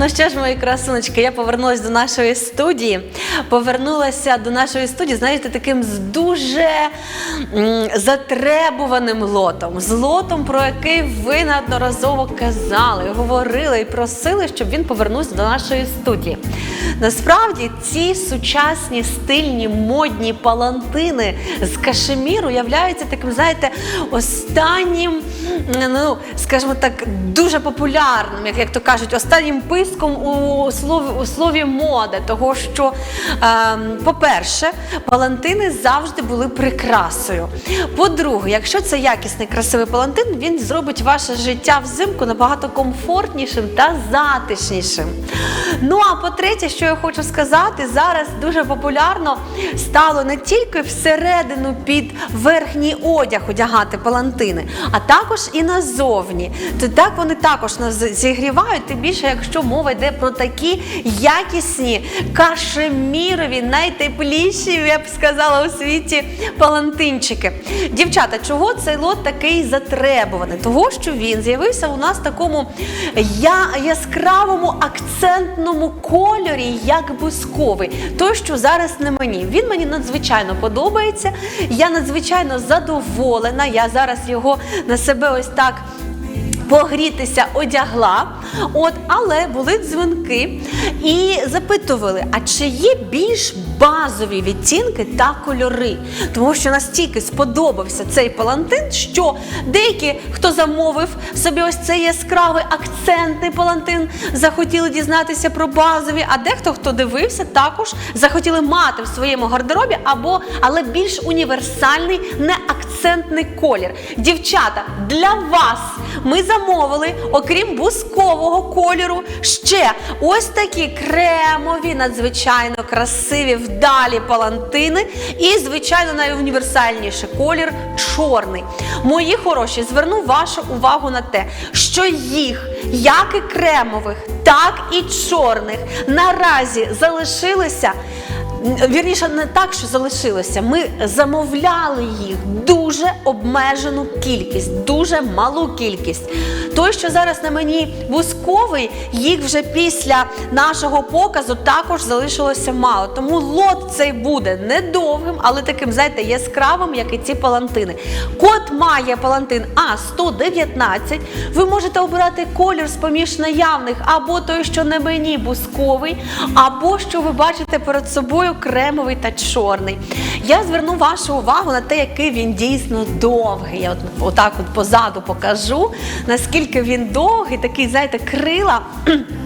Ну що ж, мої красуночки, я повернулася до нашої студії. Повернулася до нашої студії, знаєте, таким з дуже затребуваним лотом. З лотом, про який ви неодноразово казали, говорили і просили, щоб він повернувся до нашої студії. Насправді, ці сучасні стильні модні палантини з кашеміру являються таким, знаєте, останнім, ну скажімо так, дуже популярним, як, як то кажуть, останнім писком у слові, у слові моди. Того, що, ем, по-перше, палантини завжди були прикрасою. По-друге, якщо це якісний красивий палантин, він зробить ваше життя взимку набагато комфортнішим та затишнішим. Ну а по-третє, що я хочу сказати, зараз дуже популярно стало не тільки всередину під верхній одяг одягати палантини, а також і назовні. То так вони також нас зігрівають, тим більше, якщо мова йде про такі якісні кашемірові, найтепліші, я б сказала, у світі палантинчики. Дівчата, чого цей лот такий затребуваний? Того, що він з'явився у нас в такому яскравому акцентному кольорі, як бусковий. Той, що зараз на мені. Він мені надзвичайно подобається. Я надзвичайно задоволена. Я зараз його на себе ось так. Погрітися одягла, от, але були дзвінки і запитували, а чи є більш базові відтінки та кольори? Тому що настільки сподобався цей палантин, що деякі, хто замовив собі ось цей яскравий акцентний палантин, захотіли дізнатися про базові, а дехто, хто дивився, також захотіли мати в своєму гардеробі або але більш універсальний, не акцентний колір. Дівчата, для вас ми замовили, окрім бускового кольору, ще ось такі кремові, надзвичайно красиві, вдалі палантини. І, звичайно, найуніверсальніший колір чорний. Мої хороші, зверну вашу увагу на те, що їх, як і кремових, так і чорних, наразі залишилося. Вірніше, не так, що залишилося. Ми замовляли їх дуже обмежену кількість, дуже малу кількість. Той, що зараз на мені вузковий, їх вже після нашого показу також залишилося мало. Тому лот цей буде недовгим, але таким, знаєте, яскравим, як і ці палантини. Код має палантин А119. Ви можете обирати колір з поміж наявних, або той, що на мені бусковий, або що ви бачите перед собою кремовий та чорний. Я зверну вашу увагу на те, який він дійсно довгий. Я от отак от позаду покажу, наскільки він довгий, такий, знаєте, крила.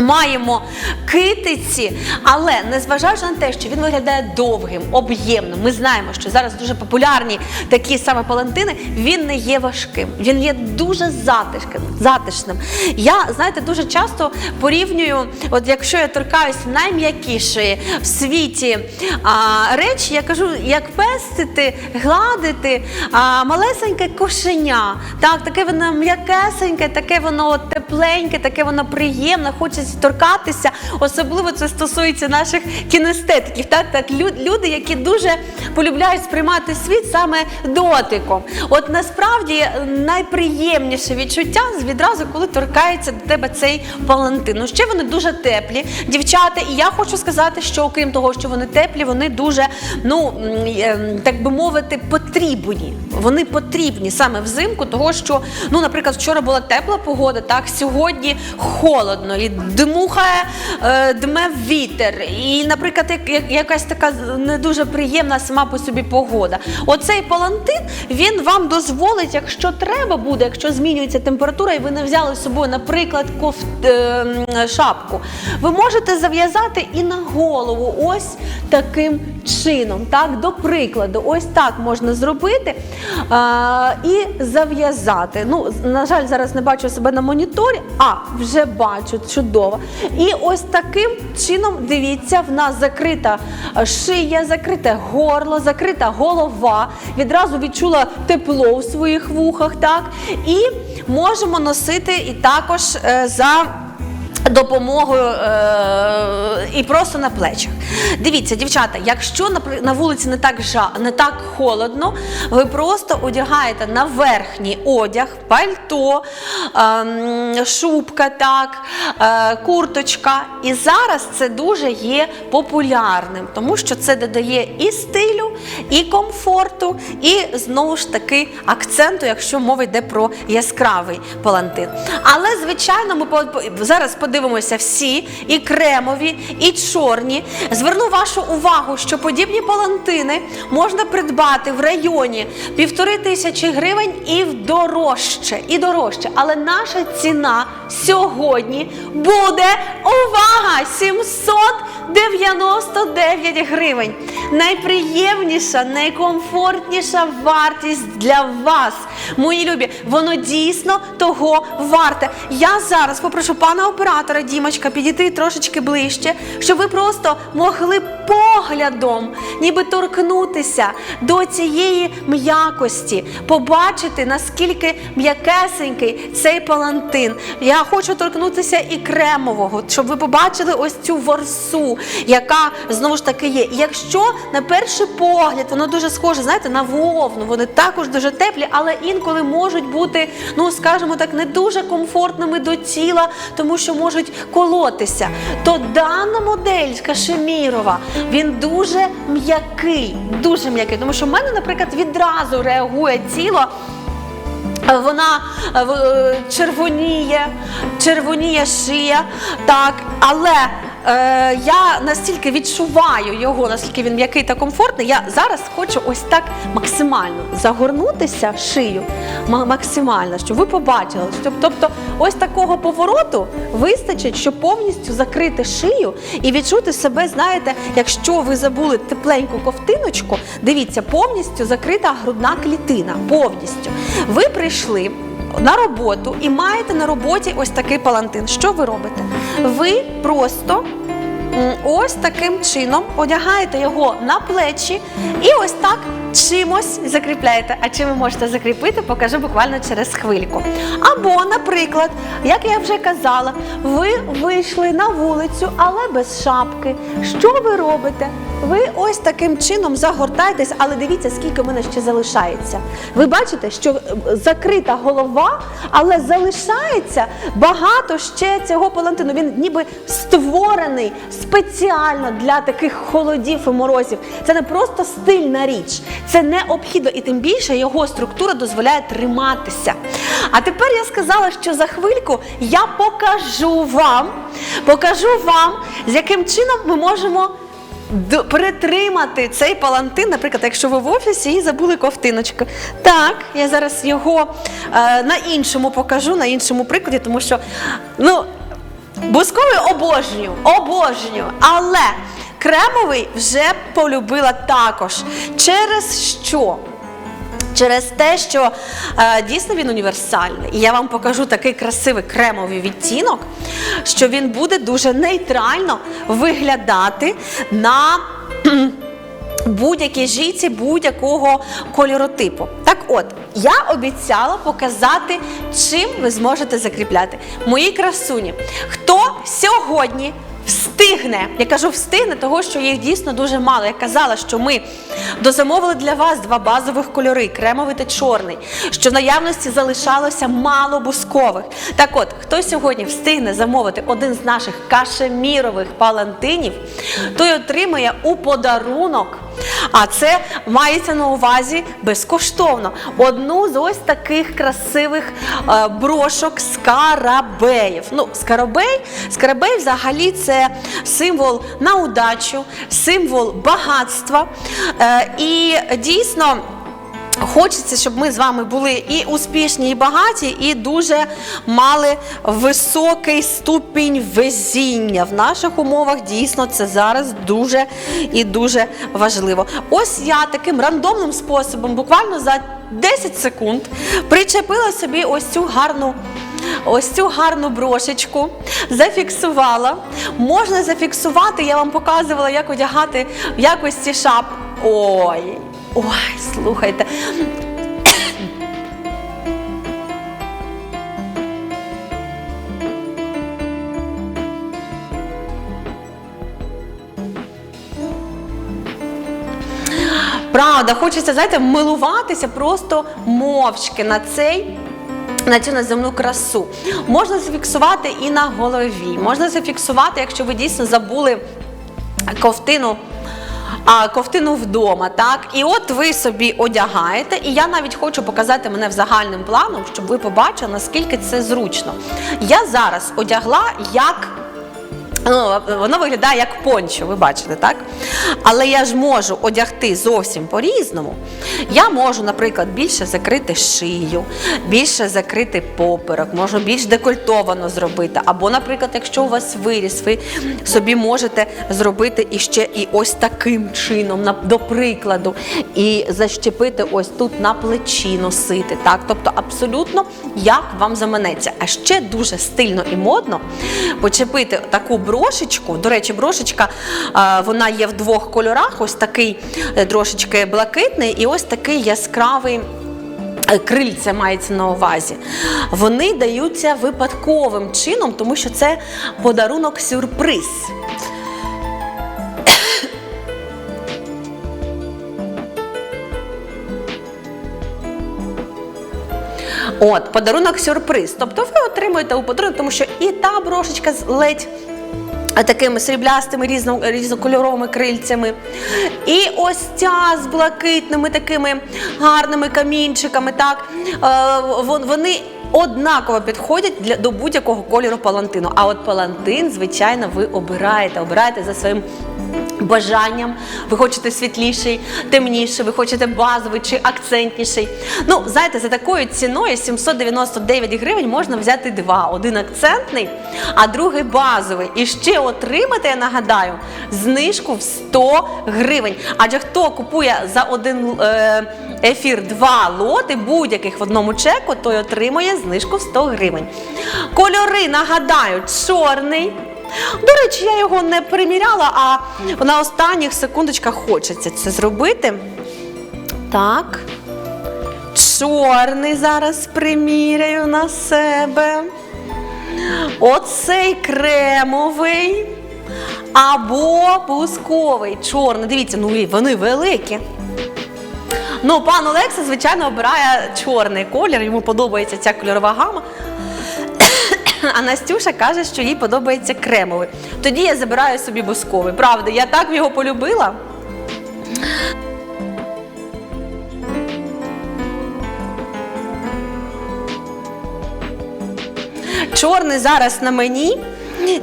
Маємо китиці, але незважаючи на те, що він виглядає довгим, об'ємним, ми знаємо, що зараз дуже популярні такі саме палантини, він не є важким, він є дуже затишким, затишним. Я, знаєте, дуже часто порівнюю, от якщо я торкаюсь найм'якішої в світі а, речі, я кажу, як пестити, гладити а, малесеньке кошеня. Так, таке воно м'якесеньке, таке воно тепленьке, таке воно приємне, хочеться торкатися. Особливо це стосується наших кінестетиків. Так, так лю- люди, які дуже полюбляють сприймати світ саме дотиком. От насправді найприємніше відчуття відразу, коли торкається до тебе цей палантин. Ну, ще вони дуже теплі, дівчата. І я хочу сказати, що окрім того, що вони теплі, вони дуже, ну е, так би мовити, потрібні. Вони потрібні саме взимку, того що, ну, наприклад, вчора була тепла погода, так сьогодні холодно і дмухає, е, дме вітер. І, наприклад, як, як- якась така не дуже приємна сама по собі погода. Оцей палантин він вам дозволить, якщо треба буде, якщо змінюється температура, і ви не взяли з собою, наприклад, коф, е, шапку, ви можете зав'язати і на голову ось таким чином. Так, до прикладу, ось так можна зробити а, і зав'язати. Ну, на жаль, зараз не бачу себе на моніторі, а вже бачу чудово. І ось таким чином, дивіться, в нас закрита шия, закрите горло, закрита голова. Відразу відчула тепло в своїх вухах, так? І можемо носити і також е, за допомогою е- і просто на плечах. Дивіться, дівчата, якщо на вулиці не так жа, не так холодно, ви просто одягаєте на верхній одяг, пальто, ем, шубка, так, е, курточка. І зараз це дуже є популярним, тому що це додає і стилю, і комфорту, і знову ж таки акценту, якщо мова йде про яскравий палантин. Але, звичайно, ми зараз подивимося всі і кремові, і чорні. Зверну вашу увагу, що подібні палантини можна придбати в районі півтори тисячі гривень і дорожче, і дорожче. Але наша ціна сьогодні буде увага! 799 гривень. Найприємніша, найкомфортніша вартість для вас, мої любі. Воно дійсно того варте. Я зараз попрошу пана оператора Дімочка підійти трошечки ближче, щоб ви просто могли поглядом, ніби торкнутися до цієї м'якості, побачити наскільки м'якесенький цей палантин. Я хочу торкнутися і кремового, щоб ви побачили ось цю ворсу, яка знову ж таки є. Якщо на перший погляд воно дуже схоже, знаєте, на вовну, вони також дуже теплі, але інколи можуть бути, ну скажімо так, не дуже комфортними до тіла, тому що можуть колотися. То дана модель Кашемірова, він дуже м'який, дуже м'який, тому що в мене, наприклад, відразу реагує тіло. Вона е, е, червоніє, червоніє шия, так, але е, я настільки відчуваю його, наскільки він м'який та комфортний. Я зараз хочу ось так максимально загорнутися в шию, максимально, щоб ви побачили. Щоб, тобто, ось такого повороту вистачить, щоб повністю закрити шию і відчути себе, знаєте, якщо ви забули тепленьку ковтиночку, дивіться, повністю закрита грудна клітина. Повністю. Ви прийшли на роботу і маєте на роботі ось такий палантин. Що ви робите? Ви просто. Ось таким чином одягаєте його на плечі і ось так чимось закріпляєте. А чим ви можете закріпити, покажу буквально через хвильку. Або, наприклад, як я вже казала, ви вийшли на вулицю, але без шапки. Що ви робите? Ви ось таким чином загортаєтесь, але дивіться, скільки в мене ще залишається. Ви бачите, що е, закрита голова, але залишається багато ще цього палантину. Він ніби створений спеціально для таких холодів і морозів. Це не просто стильна річ, це необхідно, і тим більше його структура дозволяє триматися. А тепер я сказала, що за хвильку я покажу вам, покажу вам, з яким чином ми можемо. Перетримати цей палантин, наприклад, якщо ви в офісі і забули ковтиночку. Так, я зараз його е, на іншому покажу, на іншому прикладі, тому що ну, бусковий обожнюю, обожнюю, але кремовий вже полюбила також. Через що? Через те, що е, дійсно він універсальний, і я вам покажу такий красивий кремовий відтінок, що він буде дуже нейтрально виглядати на будь-якій жінці будь-якого кольоротипу. Так от, я обіцяла показати, чим ви зможете закріпляти. Мої красуні, хто сьогодні встигне, я кажу встигне, того що їх дійсно дуже мало. Я казала, що ми дозамовили для вас два базових кольори кремовий та чорний, що в наявності залишалося мало бускових. Так от, хто сьогодні встигне замовити один з наших кашемірових палантинів, той отримає у подарунок. А це мається на увазі безкоштовно. Одну з ось таких красивих е, брошок скарабеїв. Ну, скарабей, скарабей взагалі це символ на удачу, символ багатства. Е, і дійсно. Хочеться, щоб ми з вами були і успішні, і багаті, і дуже мали високий ступінь везіння. В наших умовах дійсно це зараз дуже і дуже важливо. Ось я таким рандомним способом, буквально за 10 секунд, причепила собі ось цю гарну. Ось цю гарну брошечку зафіксувала. Можна зафіксувати, я вам показувала, як одягати в якості шап. Ой, Ой, слухайте. Правда, хочеться, знаєте, милуватися просто мовчки на цей. На цю наземну красу можна зафіксувати і на голові, можна зафіксувати, якщо ви дійсно забули ковтину. А ковтину вдома, так і от ви собі одягаєте, і я навіть хочу показати мене в загальним планом, щоб ви побачили, наскільки це зручно. Я зараз одягла як Ну, воно виглядає як пончо, ви бачите, так? Але я ж можу одягти зовсім по-різному. Я можу, наприклад, більше закрити шию, більше закрити поперек, можу більш декольтовано зробити. Або, наприклад, якщо у вас виріс, ви собі можете зробити іще і ось таким чином, до прикладу, і защепити ось тут на плечі носити. Так? Тобто абсолютно як вам заманеться. А ще дуже стильно і модно почепити таку брошечку. До речі, брошечка вона є в двох кольорах: ось такий е, трошечки блакитний, і ось такий яскравий. е, Крильця мається на увазі. Вони даються випадковим чином, тому що це подарунок сюрприз. От, подарунок сюрприз. Тобто ви отримуєте у подарунок, тому що і та брошечка ледь. Такими сріблястими різно, різнокольоровими крильцями. І ось ця з блакитними такими гарними камінчиками. Так, е, вони однаково підходять для, до будь-якого кольору палантину. А от палантин, звичайно, ви обираєте, обираєте за своїм бажанням. Ви хочете світліший, темніший, ви хочете базовий чи акцентніший. Ну, знаєте, за такою ціною 799 гривень можна взяти два: один акцентний, а другий базовий. І ще отримати, я нагадаю, знижку в 100 гривень. Адже хто купує за один е, ефір два лоти будь-яких в одному чеку, той отримує знижку в 100 гривень. Кольори, нагадаю, чорний. До речі, я його не приміряла, а на останніх секундочках хочеться це зробити. Так. Чорний зараз приміряю на себе. Оцей кремовий. Або бусковий. Чорний. Дивіться, ну вони великі. Ну, пан Олекса, звичайно, обирає чорний колір, йому подобається ця кольорова гама. А Настюша каже, що їй подобається кремовий. Тоді я забираю собі бусковий. Правда, я так його полюбила. Чорний зараз на мені.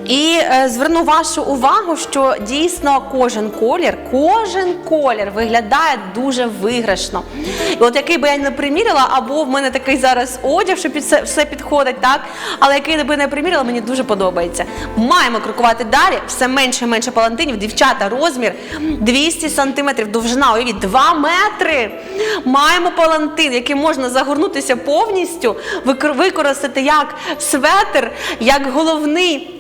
І е, зверну вашу увагу, що дійсно кожен колір, кожен колір виглядає дуже виграшно. І от який би я не приміряла, або в мене такий зараз одяг, що під все, все підходить, так? Але який би не приміряла, мені дуже подобається. Маємо крокувати далі, все менше і менше палантинів. Дівчата, розмір 200 сантиметрів, довжина, уявіть, 2 метри. Маємо палантин, який можна загорнутися повністю, використати як светр, як головний.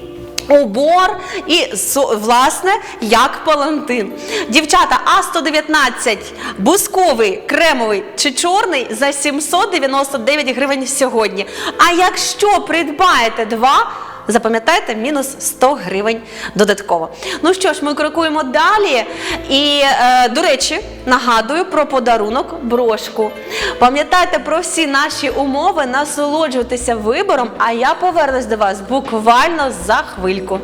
Убор і власне як палантин. Дівчата, А119 бусковий, кремовий чи чорний за 799 гривень сьогодні. А якщо придбаєте два, запам'ятайте, мінус 100 гривень додатково. Ну що ж, ми крокуємо далі. І, е, до речі, нагадую про подарунок брошку. Пам'ятайте про всі наші умови, насолоджуйтеся вибором, а я повернусь до вас буквально за хвильку.